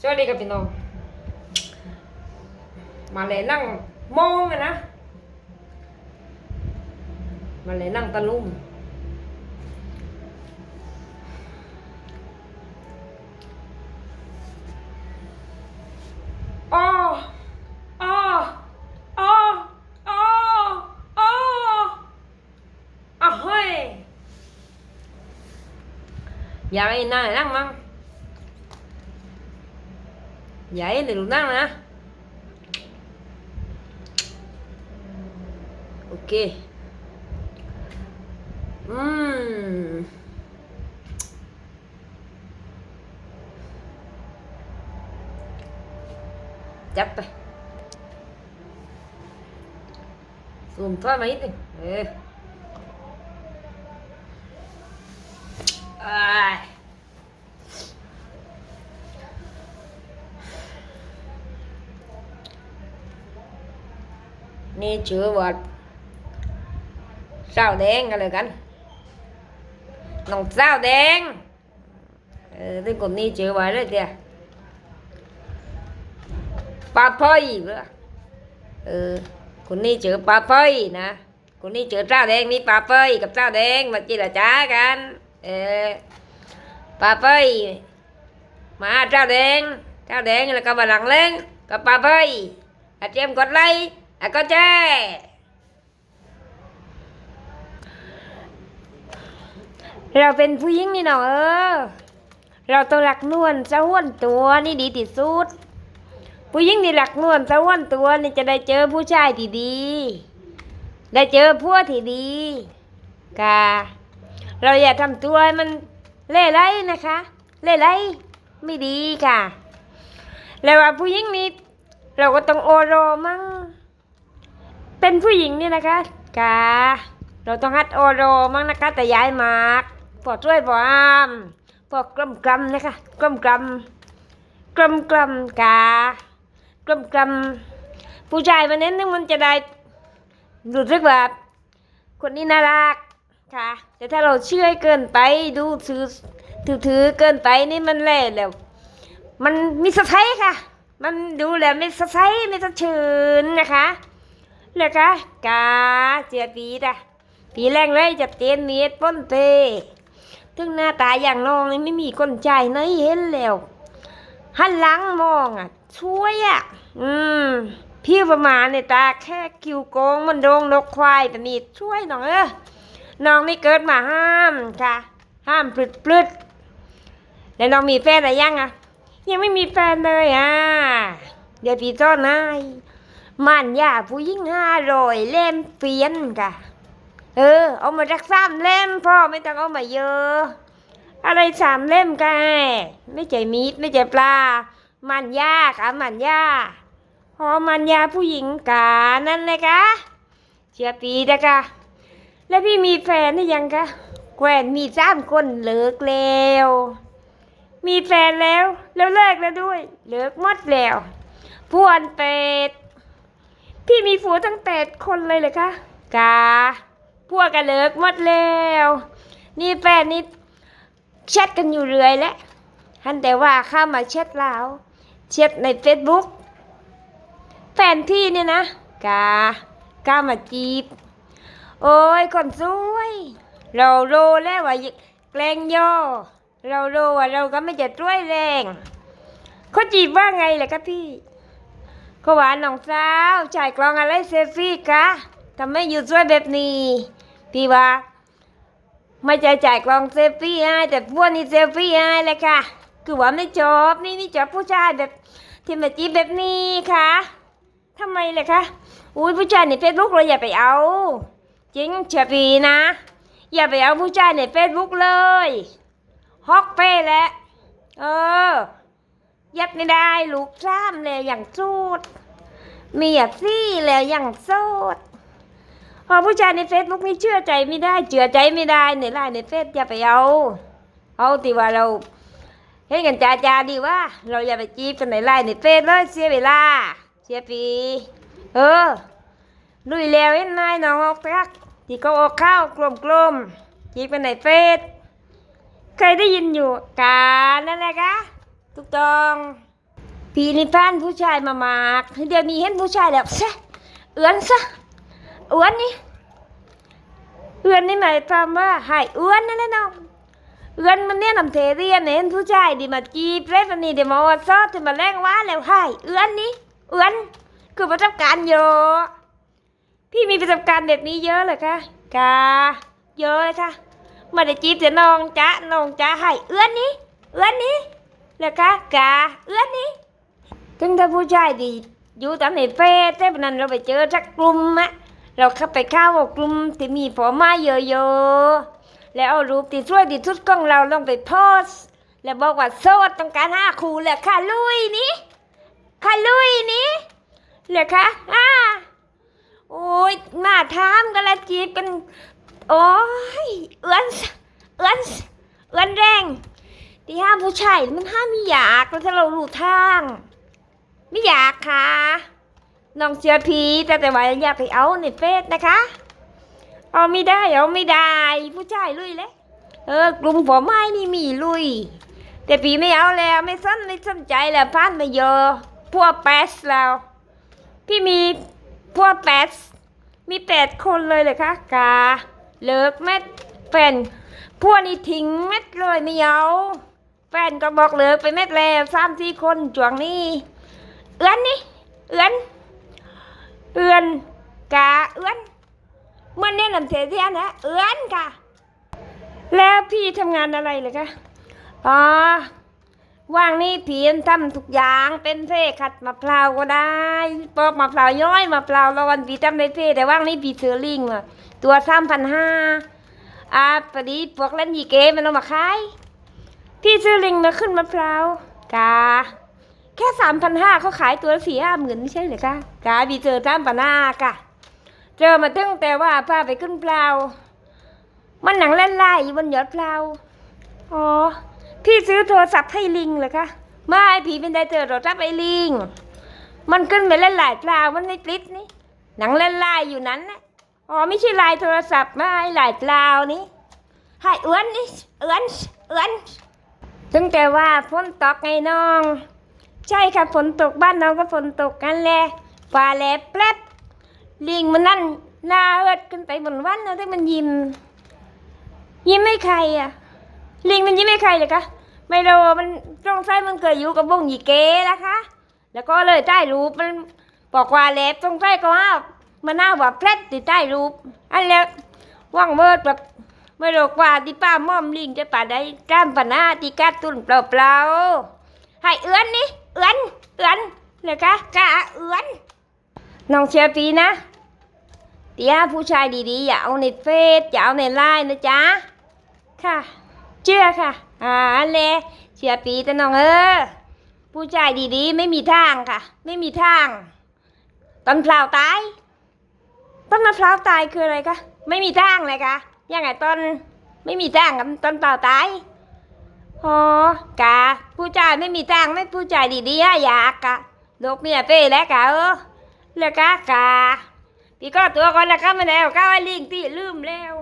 สวัสดีครับพี่น้องมาเลยนั่งมองอะนะมาเลยนั่งตะลุ่มอ้อ อ้ออ้ออ้ออ้ออะเฮ้ยอยากให้นายนั่งมั้งอย่าให้หนูนั่งนะโอเคอืมจับไปซูมท่อมาอีกนึงเอออ้ายนี่ชื่อว่าสาวแดงกันเลยกันน้องสาวแดงเออที่คนนี้ชื่อว่าอะไรเดียปาพอยเอเออคนนี้เจอปาพอยนะคนนี้เจอเจ้าแดงนี่ปาพอยกับเจ้าแดงมาจีละจ้ากันเออปาพอยมาเจ้าแดงเจ้าแดงแล้วก็มาหลังเล่งกับปาพอยอาเจมกดไลค์ อาก็แจ้เราเป็นผู้หญิงนี่เนาะเออ เราต้องรักนวลเจ้าอ้วนตัวนี่ดีที่สุด ผู้หญิงที่หลักนวลสะอ้วนตัวนี่จะได้เจอผู้ชายที่ดี ได้เจอผัวที่ดีกาเราอย่าทำตัวมันเล่ไรนะคะ เล่ไรไม่ดีค่ะ แล้วว่าผู้หญิงนี่เราก็ต้องโอโรมั่ง เป็นผู้หญิงนี่นะคะกาเราต้องฮัดโอโรมั่งนะคะแต่ย้ายมากพอช่วยพออ้ามพอกลมกลำนะคะกลมกลำกลมกลำกากลมกลำผู้ชายวันนั้นนึงมันจะได้รู้สึกแบบคนนี้น่ารักค่ะ แต่ถ้าเราเชื่อเกินไปดูถือถือถือเกินไปนี่มันแหล่แล้ว มันมีสะไทค่ะ มันดูแล้วไม่สะไทไม่สะชื่นนะคะ เลยคะกาเจียปีดะปีแรงเลยจับเจนเมียดป้นเตถึงหน้าตาอย่างน้องนี่ไม่มีคนใจไหนเห็นแล้วหันหลังมองอะ ช่วยอะ อืม พี่ประมาณในตาแค่คิวโกงมันโดงนกควายแต่นี่ช่วยหน่อยเออน้องไม่เกิดมาห้ามค่ะ ห้ามปลึดปลึดแล้วน้องมีแฟนอะไรยังอะ ยังไม่มีแฟนเลยอะเดี๋ยวพี่จ้อนนาย มันยาผู้หญิงห้าร้อยเล่มเฟียนค่ะเออ เอามารักสามเล่มพ่อไม่ต้องเอามาเยอะ อะไรสามเล่มกันไม่ใจมีดไม่ใจปลา มันยากอะมันยาพอมันยาผู้หญิงกานั่นเลยกะเชียปีนะคะแล้วพี่มีแฟนหรือยังคะแควนมีสามคนเลิกแล้วมีแฟนแล้วแล้วเลิกแล้วด้วย เลิกหมดแล้วพวนเป็ด พี่มีผัวทั้งแปดคนเลยเลยคะกาพวกกันเลิกหมดแล้ว นี่แฟนนี่แชทกันอยู่เรื่อยแหละฮันแต่ว่าเข้ามาแชทแล้วแชทในเฟซบุ๊กแฟนพี่เนี่ยนะกากามาจีบ โอ้ยคนสวย เราโลแล้วว่าแกล้งย่อ เราโลว่าเราก็ไม่จะช่วยแรงเขาจีบว่าไงล่ะคะพี่ เขาว่านน้องสาวจ่ายกลองอะไรเซฟี่กะทำไมอยู่ช่วยแบบนี้ พี่ว่าไม่ใจจ่ายกลองเซฟี่ให้แต่พวกนี้เซฟี่ให้เลยค่ะ คือว่าไม่จบนี่นี่จบผู้ชายแบบที่มาจีบแบบนี้ค่ะทำไมเลยคะอุ้ยผู้ชายในเฟซบุ๊กเราอย่าไปเอา จริงเชื่อปีนะ อย่าไปเอาผู้ชายในเฟซบุ๊กเลยฮอกเป้แหละเออ ยัดไม่ได้ลูกซ้ำเลยอย่างสูดเมียซี่เลยอย่างโสดพอผู้ชายในเฟซบุ๊กนี่เชื่อใจไม่ได้เชื่อใจไม่ได้ในไลน์ในเฟซอย่าไปเอา เอาที่ว่าเราเห็นกันจ้าจาดีว่า เราอย่าไปจีบกันในไลน์ในเฟซเลยเสียเวลา เสียปีเออลุยแล้วเห็นนายน้องออกทักที่เขาออกข้าวกลมๆจีบกันในเฟซเคยได้ยินอยู่กานั่นแหละกะ ถูกต้องพี่นี่พานผู้ชายมามากเดี๋ยวนี้เห็นผู้ชายแล้วซะเอือนซะเอือนนี่เอือนนี่หมายความว่าใหายเอือนนั่นแหละน้องเอือนมันเนี่ยนำเทเรียนเห็นผู้ชายดีมาจีบเรฟนี่เดี๋ยวมาว่าซอดจะมาแรงว่าแล้วใหายเอือนนี่เอือนคือประสบการณ์เยอะพี่มีประสบการณ์แบบนี้เยอะเลยค่ะกาเยอะเลยค่ะมาได้จีบแต่น้องจ๊ะน้องจ๊ะใหายเอือนนี่เอือนนี่ แล้วค่ะกาเอื้อนนี่ถึงถ้าผู้ชายดีอยู่ตามในเฟซแต่วันนั้นเราไปเจอสักกลุ่มอะเราเข้าไปเข้ากับกลุ่มที่มีผอม้เยอะๆแล้วเอารูปที่สวยที่สุดของเราลงไปโพสแล้วบอกว่าโสดต้องการห้าคู่แหละค่ะลุยนี่ค่ะลุยนี่เหรอคะอ่าโอ้ยมาถามกันละจีบกัน โอ้ยเอื้อนเอื้อนเอื้อนแรง ที่ห้ามผู้ชายมันห้ามไม่อยากแล้วถ้าเรารู้ทาง ไม่อยากค่ะน้องเชื่อพีแต่แต่ว่าอยากไปเอาในเฟซนะคะ เอาไม่ได้เอาไม่ได้ ผู้ชายลุยเลยเออกลุ่มผมไม้นี่มีลุย แต่ปีไม่เอาแล้วไม่สนไม่สนใจแล้วพันมาเยอะพวกแปดแล้ว พี่มีพวกแปดมีแปดคนเลยเลยค่ะกาเลิกแม่แฟนพวกนี้ทิ้งเม็ดเลยไม่เอา นก็บอกเลิกไปเม็ดแล้วสามสี่คนจวงนี้เอื้อนนี่เอื้อนเอื้อนกาเอื้อนมันเนี่ยนำเสียเสียนะเอื้อนค่ะแล้วพี่ทำงานอะไรเลยคะอ๋อว่างนี่เพี่ทำทุกอย่างเป็นเพ่ขัดมะพร้าวก็ได้ปอกมะพร้าวย้อยมะพร้าวร้อนพี่ทำได้เพ่แต่ว่างนี่พี่เสือลิงอะตัวสามพันห้าอ่าพอดีพวกเล่นยีเกมันเอามาขาย พี่ซื้อลิงมาขึ้นมะพร้าวกาแค่สามพันห้าเขาขายตัวสี่ห้าหมื่นไม่ใช่เหรอคะกาบีเจอสามพันห้าค่ะเจอมาตั้งแต่ว่าพาไปขึ้นเปล่า มันหนังเล่นไล่อยู่บนยอดเปล่าอ๋อ พี่ซื้อโทรศัพท์ให้ลิงเหรอคะไม่ผีเป็นได้เจอโทรศัพท์ไอ้ลิง มันขึ้นไปเล่นไล่เปล่ามันในปลิดนี่หนังเล่นไล่อยู่นั้นนะอ๋อไม่ใช่ลน์โทรศัพท์ไม่ลน์เปล่านี่ให้เอื้อนนี่เอื้อนเอื้อน ตั้งแต่ว่าฝนตกไงน้อง ใช่ค่ะฝนตกบ้านเราก็ฝนตกกันแหละฟ้าแลบแปลบลิงมันนั่นหน้าเอิดขึ้นไปบนวันนะที่มันยิ้มยิ้มไม่ใครอะ ลิงมันยิ้มไม่ใครเลยคะไม่รู้มันตรงไส้มันเคยอยู่กับวงหยีเกแล้วคะ แล้วก็เลยใต้รูปมันบอกว่าแลบตรงไส้ก็ว่ามันน่าว่าแพลดติดใต้รูปอันแล้วว่างเบิดแบบ ไม่รู้ว่าที่ป้าม่อมลิงจะป่าได้จ้ามปนาที่กัดตุนเปล่าๆให้เอื้อนนี่เอื้อนเอื้อนเลยคะกะเอื้อนน้องเชียร์ปีนะเดี๋ยผู้ชายดีๆอย่าเอาในเฟซอย่าเอาในไลน์นะจ๊ะค่ะเชื่อค่ะอ่าเลเชียร์ปีแต่น้องเออผู้ชายดีๆ ไม่มีทางค่ะ ไม่มีทางต้นเปล่าตายต้นมะพร้าวตายคืออะไรคะไม่มีทางเลยคะ ยังไงต้นไม่มีทางกับต้นเปล่าตายอ๋อกะผู้ชายไม่มีจ้างไม่ผู้ชายดีๆอะอยากกะลูกเมียเป้แล้วกะเออแล้วกะกะพี่ก็ตัวก่อนนะครับมาแล้วก้าวลิงตีลืมแล้ว